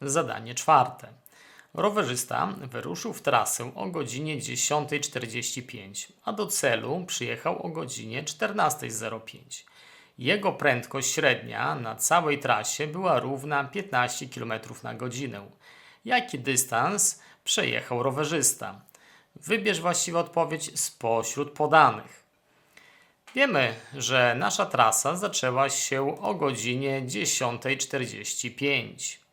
Zadanie czwarte. Rowerzysta wyruszył w trasę o godzinie 10.45, a do celu przyjechał o godzinie 14.05. Jego prędkość średnia na całej trasie była równa 15 km na godzinę. Jaki dystans przejechał rowerzysta? Wybierz właściwą odpowiedź spośród podanych. Wiemy, że nasza trasa zaczęła się o godzinie 10.45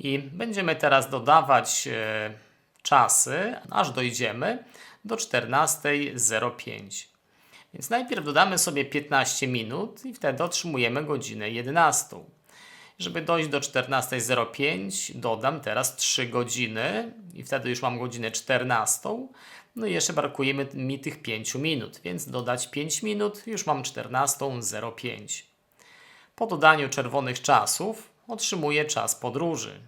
i będziemy teraz dodawać e, czasy, aż dojdziemy do 14.05. Więc najpierw dodamy sobie 15 minut i wtedy otrzymujemy godzinę 11. Żeby dojść do 14.05 dodam teraz 3 godziny i wtedy już mam godzinę 14. No i jeszcze brakuje mi- mi tych 5 minut, więc dodać 5 minut już mam 14.05. Po dodaniu czerwonych czasów otrzymuję czas podróży.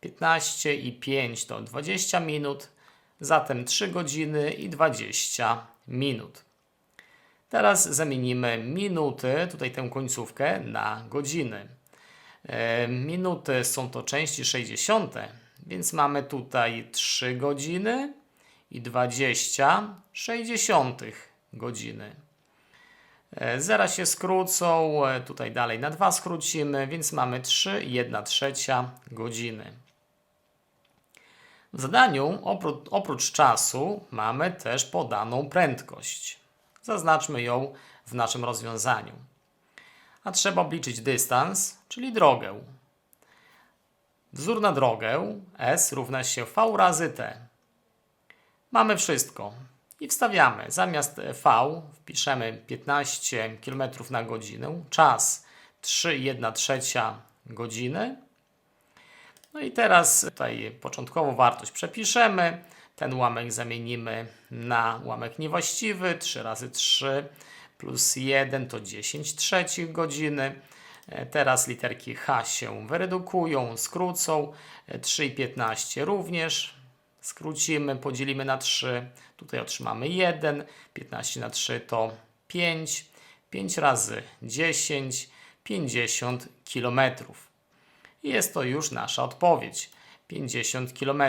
15 i 5 to 20 minut, zatem 3 godziny i 20 minut. Teraz zamienimy minuty, tutaj tę końcówkę, na godziny. E, Minuty są to części 60, więc mamy tutaj 3 godziny i 20 sześćdziesiątych godziny. E, Zera się skrócą, e, tutaj dalej na 2 skrócimy, więc mamy 3 i 1 trzecia godziny. W zadaniu oprócz, oprócz czasu mamy też podaną prędkość. Zaznaczmy ją w naszym rozwiązaniu. A trzeba obliczyć dystans, czyli drogę. Wzór na drogę S równa się V razy T. Mamy wszystko i wstawiamy. Zamiast V wpiszemy 15 km na godzinę, czas 3,1 trzecia godziny. No i teraz tutaj początkową wartość przepiszemy. Ten ułamek zamienimy na ułamek niewłaściwy. 3 razy 3 plus 1 to 10 trzecich godziny. E, Teraz literki H się wyredukują, skrócą. E, 3 i 15 również. Skrócimy, podzielimy na 3. Tutaj otrzymamy 1. 15 na 3 to 5. 5 razy 10, 50 kilometrów. I Jest to już nasza odpowiedź. 50 km.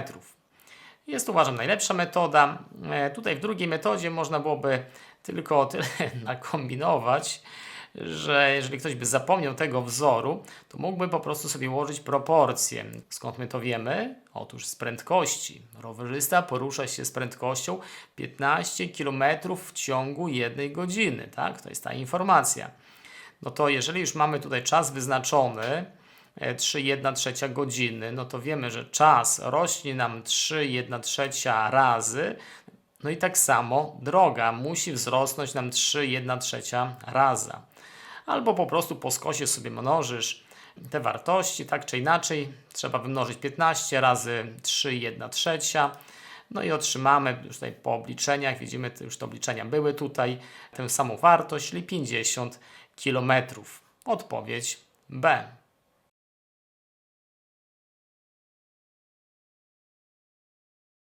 Jest uważam najlepsza metoda. E, Tutaj w drugiej metodzie można byłoby tylko tyle nakombinować, że jeżeli ktoś by zapomniał tego wzoru, to mógłby po prostu sobie ułożyć proporcje. Skąd my to wiemy? Otóż z prędkości. Rowerzysta porusza się z prędkością 15 km w ciągu jednej godziny. Tak? To jest ta informacja. No to jeżeli już mamy tutaj czas wyznaczony, e, 3,1 trzecia godziny, no to wiemy, że czas rośnie nam 3,1 trzecia razy, no i tak samo droga musi wzrosnąć nam 3,1 trzecia raza. Albo po prostu po skosie sobie mnożysz te wartości, tak czy inaczej. Trzeba wymnożyć 15 razy 3,1 trzecia. No i otrzymamy już tutaj po obliczeniach, widzimy, już te obliczenia były tutaj, tę samą wartość, czyli 50 km. Odpowiedź B.